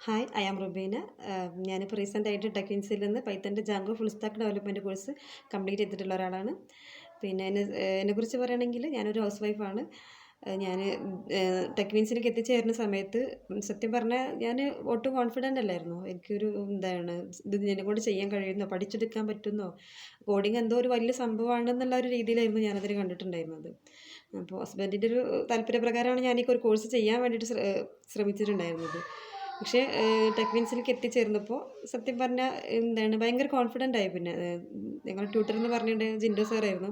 Hi I am Rubina ഞാനിപ്പോൾ recent ആയിട്ട് ടെക്വിൻസിൽ നിന്ന് പൈത്തന്റെ Django full stack development course complete ചെയ്തിട്ടുള്ള ഒരാളാണ്. പിന്നെ എന്നെ എന്നെക്കുറിച്ച് പറയുകയാണെങ്കിൽ ഞാനൊരു ഹൗസ് വൈഫാണ് ഞാൻ ടെക്വിൻസിലേക്ക് എത്തിച്ചേരുന്ന സമയത്ത് സത്യം പറഞ്ഞാൽ ഞാൻ ഒട്ടും കോൺഫിഡന്റ് അല്ലായിരുന്നു. എനിക്കൊരു എന്താണ് ഇത് എന്നെക്കൊണ്ട് ചെയ്യാൻ കഴിയുന്നോ പഠിച്ചെടുക്കാൻ പറ്റുന്നോ കോഡിങ് എന്തോ ഒരു വലിയ സംഭവമാണെന്നുള്ള ഒരു രീതിയിലായിരുന്നു ഞാനതിൽ കണ്ടിട്ടുണ്ടായിരുന്നത്. അപ്പോൾ ഹസ്ബൻഡിന്റെ ഒരു താല്പര്യപ്രകാരമാണ് ഞാൻ ഈ ഒരു കോഴ്സ് ചെയ്യാൻ വേണ്ടിയിട്ട് ശ്രമിച്ചിട്ടുണ്ടായിരുന്നത്. പക്ഷേ ടെക്വിൻസിലേക്ക് എത്തിച്ചേർന്നപ്പോൾ സത്യം പറഞ്ഞാൽ എന്താണ് ഭയങ്കര കോൺഫിഡന്റ് ആയി പിന്നെ. ഞങ്ങൾ ട്യൂട്ടർ എന്ന് പറഞ്ഞിട്ട് ജിൻഡോ സാറായിരുന്നു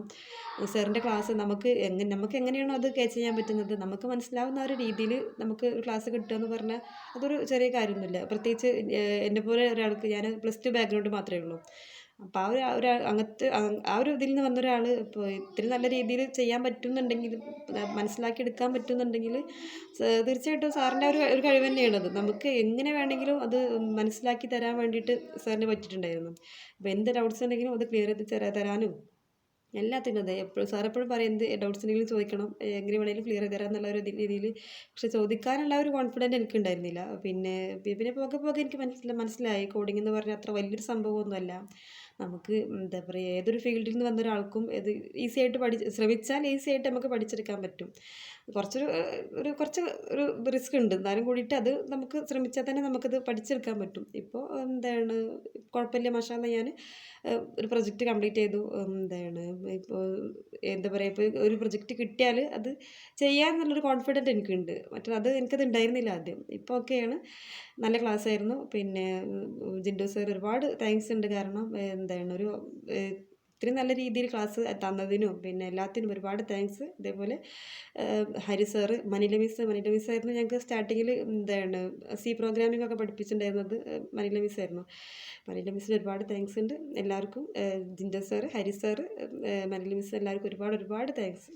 സാറിന്റെ ക്ലാസ് നമുക്ക് എങ്ങനെ നമുക്ക് എങ്ങനെയാണോ അത് ക്യാച്ച് ചെയ്യാൻ പറ്റുന്നത് നമുക്ക് മനസ്സിലാവുന്ന ഒരു രീതിയിൽ നമുക്ക് ഒരു ക്ലാസ് കിട്ടുക എന്ന് പറഞ്ഞാൽ അതൊരു ചെറിയ കാര്യമൊന്നുമില്ല. പ്രത്യേകിച്ച് എന്നെ പോലെ ഒരാൾക്ക് ഞാൻ പ്ലസ് ടു ബാക്ക്ഗ്രൗണ്ട് മാത്രമേ ഉള്ളൂ. അപ്പോൾ ആ ഒരു ഒരു അങ്ങനത്തെ ആ ഒരു ഇതിൽ നിന്ന് വന്ന ഒരാൾ ഇപ്പോൾ ഇത്തിരി നല്ല രീതിയിൽ ചെയ്യാൻ പറ്റുന്നുണ്ടെങ്കിൽ മനസ്സിലാക്കി എടുക്കാൻ പറ്റുന്നുണ്ടെങ്കിൽ തീർച്ചയായിട്ടും സാറിന്റെ ഒരു ഒരു കഴിവ് തന്നെയാണത് നമുക്ക് എങ്ങനെ വേണമെങ്കിലും അത് മനസ്സിലാക്കി തരാൻ വേണ്ടിയിട്ട് സാറിന് പറ്റിയിട്ടുണ്ടായിരുന്നു. അപ്പോൾ എന്ത് ഡൗട്ട്സ് ഉണ്ടെങ്കിലും അത് ക്ലിയർ ചെയ്ത് തരാ തരാനും. എല്ലാത്തിനും അതെ. എപ്പോഴും സാർ എപ്പോഴും പറയും എന്ത് ഡൗട്ട്സ് ഉണ്ടെങ്കിലും ചോദിക്കണം എങ്ങനെ വേണമെങ്കിലും ക്ലിയർ തരാം എന്നുള്ള ഒരു രീതിയിൽ. പക്ഷെ ചോദിക്കാനുള്ള ഒരു കോൺഫിഡന്റ് എനിക്ക് ഉണ്ടായിരുന്നില്ല. പിന്നെ പിന്നെ പോകെ പോകെ എനിക്ക് മനസ്സിലായി. മനസ്സിലായി കോഡിംഗ് എന്ന് പറഞ്ഞാൽ അത്ര വലിയൊരു സംഭവമൊന്നുമല്ല. നമുക്ക് എന്താ പറയുക ഏതൊരു ഫീൽഡിൽ നിന്ന് വന്ന ഒരാൾക്കും ഇത് ഈസി ആയിട്ട് പഠി ശ്രമിച്ചാൽ ഈസി ആയിട്ട് നമുക്ക് പഠിച്ചെടുക്കാൻ പറ്റും. കുറച്ചൊരു ഒരു കുറച്ച് ഒരു റിസ്ക് ഉണ്ട്. എന്നാലും കൂടിയിട്ട് അത് നമുക്ക് ശ്രമിച്ചാൽ തന്നെ നമുക്കത് പഠിച്ചെടുക്കാൻ പറ്റും. ഇപ്പോൾ എന്താണ് കുഴപ്പമില്ല മാഷാന്ന് ഞാൻ ഒരു പ്രൊജക്റ്റ് കംപ്ലീറ്റ് ചെയ്തു. എന്താണ് ഇപ്പോൾ എന്താ പറയുക ഇപ്പോൾ ഒരു പ്രൊജക്റ്റ് കിട്ടിയാൽ അത് ചെയ്യാമെന്നുള്ളൊരു കോൺഫിഡന്റ് എനിക്കുണ്ട്. മറ്റേ അത് എനിക്കത് ഉണ്ടായിരുന്നില്ല ആദ്യം. ഇപ്പോൾ ഒക്കെയാണ്. നല്ല ക്ലാസ് ആയിരുന്നു പിന്നെ ജിൻഡോ സാർ ഒരുപാട് താങ്ക്സ് ഉണ്ട്. കാരണം എന്താണ് ഒരു ഇത്രയും നല്ല രീതിയിൽ ക്ലാസ് തന്നതിനും പിന്നെ എല്ലാത്തിനും ഒരുപാട് താങ്ക്സ് ഇതേപോലെ Hari sir Manila miss Manila miss ആയിരുന്നു ഞങ്ങൾക്ക് സ്റ്റാർട്ടിങ്ങിൽ എന്താണ് സി പ്രോഗ്രാമിംഗ് ഒക്കെ പഠിപ്പിച്ചിട്ടുണ്ടായിരുന്നത് മനില മിസ് ആയിരുന്നു. മനില മിസ്സിന് ഒരുപാട് താങ്ക്സ് ഉണ്ട്. എല്ലാവർക്കും gender sir Hari sir Manila miss എല്ലാവർക്കും ഒരുപാട് ഒരുപാട് താങ്ക്സ്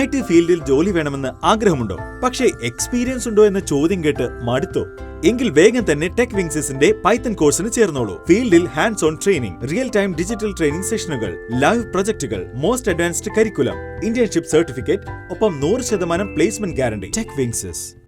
ഐ ടി ഫീൽഡിൽ ജോലി വേണമെന്ന് ആഗ്രഹമുണ്ടോ? പക്ഷേ എക്സ്പീരിയൻസ് ഉണ്ടോ എന്ന ചോദ്യം കേട്ട് മടുത്തോ? എങ്കിൽ വേഗം തന്നെ ടെക് വിങ്സിന്റെ പൈത്തൺ കോഴ്സിന് ചേർന്നോളൂ. ഫീൽഡിൽ hands on training real time digital training സെഷനുകൾ live പ്രൊജക്ടുകൾ most advanced curriculum internship certificate ഒപ്പം നൂറ് ശതമാനം പ്ലേസ്മെന്റ് ഗ്യാരണ്ടി ടെക് വിങ്സസ്